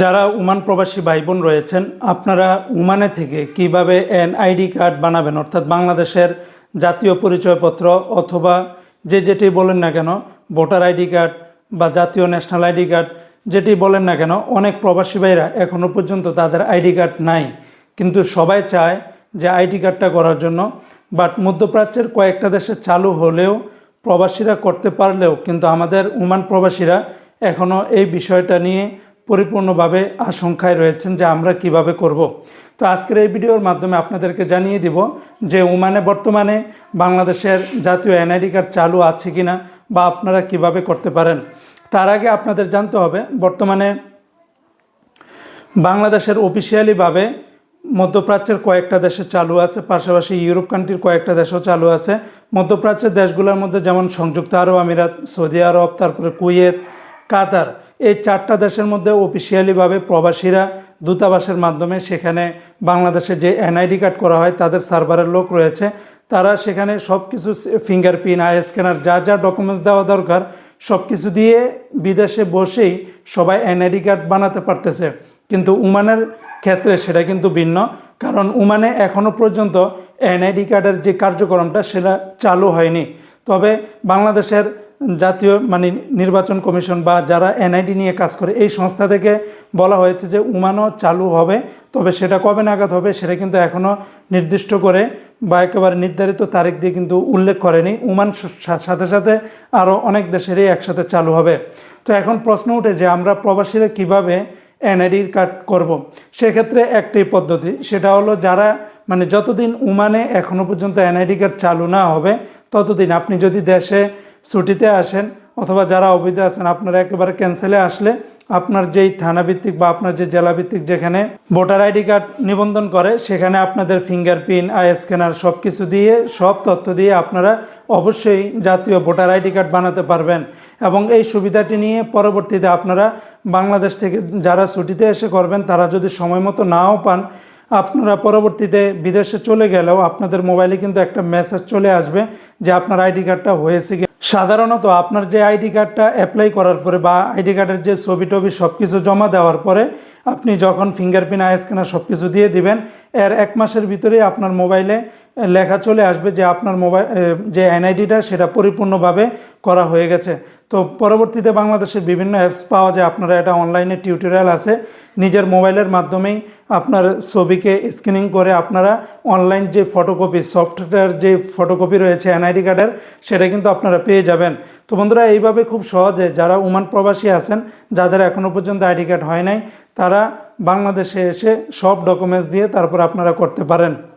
যারা উমান প্রবাসী ভাই বোন রয়েছেন, আপনারা উমানে থেকে কীভাবে এনআইডি কার্ড বানাবেন, অর্থাৎ বাংলাদেশের জাতীয় পরিচয়পত্র অথবা যে যেটি বলেন না কেন, ভোটার আইডি কার্ড বা জাতীয় ন্যাশনাল আইডি কার্ড, যেটি বলেন না কেন, অনেক প্রবাসী ভাইরা এখনও পর্যন্ত তাদের আইডি কার্ড নাই। কিন্তু সবাই চায় যে আইডি কার্ডটা করার জন্য, বাট মধ্যপ্রাচ্যের কয়েকটা দেশে চালু হলেও প্রবাসীরা করতে পারলেও, কিন্তু আমাদের উমান প্রবাসীরা এখনও এই বিষয়টা নিয়ে পরিপূর্ণভাবে আশঙ্কায় রয়েছেন যে আমরা কীভাবে করব। তো আজকের এই ভিডিওর মাধ্যমে আপনাদেরকে জানিয়ে দিব যে উমানে বর্তমানে বাংলাদেশের জাতীয় এনআইডি কার্ড চালু আছে কিনা বা আপনারা কীভাবে করতে পারেন তার আগে আপনাদের জানতে হবে, বর্তমানে বাংলাদেশের অফিসিয়ালিভাবে মধ্যপ্রাচ্যের কয়েকটা দেশে চালু আছে, পাশাপাশি ইউরোপ কান্ট্রির কয়েকটা দেশও চালু আছে মধ্যপ্রাচ্যের দেশগুলোর মধ্যে যেমন সংযুক্ত আরব আমিরাত, সৌদি আরব, তারপরে কুয়েত কাতার। এই চারটা দেশের মধ্যে অফিসিয়ালিভাবে প্রবাসীরা দূতাবাসের মাধ্যমে সেখানে বাংলাদেশে যে এনআইডি কার্ড করা হয়, তাদের সার্ভারের লোক রয়েছে। তারা সেখানে সব কিছু ফিঙ্গারপ্রিন্ট আই স্ক্যানার যা যা ডকুমেন্টস দেওয়া দরকার সব কিছু দিয়ে বিদেশে বসেই সবাই এনআইডি কার্ড বানাতে পারতেছে। কিন্তু উমানের ক্ষেত্রে সেটা কিন্তু ভিন্ন। কারণ উমানে এখনও পর্যন্ত এনআইডি কার্ডের যে কার্যক্রমটা, সেটা চালু হয়নি। তবে বাংলাদেশের জাতীয় মানে নির্বাচন কমিশন বা যারা এনআইডি নিয়ে কাজ করে, এই সংস্থা থেকে বলা হয়েছে যে উমানও চালু হবে। তবে সেটা কবে নাগাদ হবে সেটা কিন্তু এখনও নির্দিষ্ট করে বা একেবারে নির্ধারিত তারিখ দিয়ে কিন্তু উল্লেখ করেনি। উমান সাথে সাথে আরও অনেক দেশেরই একসাথে চালু হবে। তো এখন প্রশ্ন উঠে যে আমরা প্রবাসীরা কীভাবে এনআইডি কার্ড করব। সেক্ষেত্রে একটাই পদ্ধতি, সেটা হলো যারা মানে যতদিন উমানে এখনও পর্যন্ত এনআইডি কার্ড চালু না হবে, ততদিন আপনি যদি দেশে ছুটিতে আসেন অথবা যারা অবৈধ আছেন, আপনারা একেবারে ক্যান্সেলে আসলে আপনার যেই থানাভিত্তিক বা আপনার যে জেলাভিত্তিক যেখানে ভোটার আইডি কার্ড নিবন্ধন করে, সেখানে আপনাদের ফিঙ্গারপ্রিন্ট আই স্ক্যানার সব কিছু দিয়ে, সব তথ্য দিয়ে আপনারা অবশ্যই জাতীয় ভোটার আইডি কার্ড বানাতে পারবেন এবং এই সুবিধাটি নিয়ে পরবর্তীতে আপনারা বাংলাদেশ থেকে যারা ছুটিতে এসে করবেন, তারা যদি সময় মতো নাও পান, আপনারা পরবর্তীতে বিদেশে চলে গেলেও আপনাদের মোবাইলে কিন্তু একটা মেসেজ চলে আসবে যে আপনার আইডি কার্ডটা হয়েছে কি সাধারণত আপনার যে আইডি কার্ডটা অ্যাপ্লাই করার পরে বা আইডি কার্ডের যে ছবি টবি সব কিছু জমা দেওয়ার পরে আপনি যখন ফিঙ্গারপ্রিন্ট আই স্ক্যানার সব কিছু দিয়ে দিবেন, এর এক মাসের ভিতরেই আপনার মোবাইলে লেখা চলে আসবে যে আপনার মোবাইল যে এনআইডিটা সেটা পরিপূর্ণভাবে করা হয়ে গেছে। তো পরবর্তীতে বাংলাদেশের বিভিন্ন অ্যাপস পাওয়া যায়। আপনারা এটা অনলাইনে টিউটোরিয়াল আছে। নিজের মোবাইলের মাধ্যমেই আপনার ছবিকে স্ক্রিনিং করে আপনারা অনলাইন যে ফটোকপি সফটওয়্যার যে ফটোকপি রয়েছে, এনআইডি কার্ডের, সেটা কিন্তু আপনারা পেয়ে যাবেন। তো বন্ধুরা, এইভাবে খুব সহজে যারা উমান প্রবাসী আছেন, যাদের এখনও পর্যন্ত আইডি কার্ড হয় নাই, তারা বাংলাদেশে এসে সব ডকুমেন্টস দিয়ে তারপর আপনারা করতে পারেন।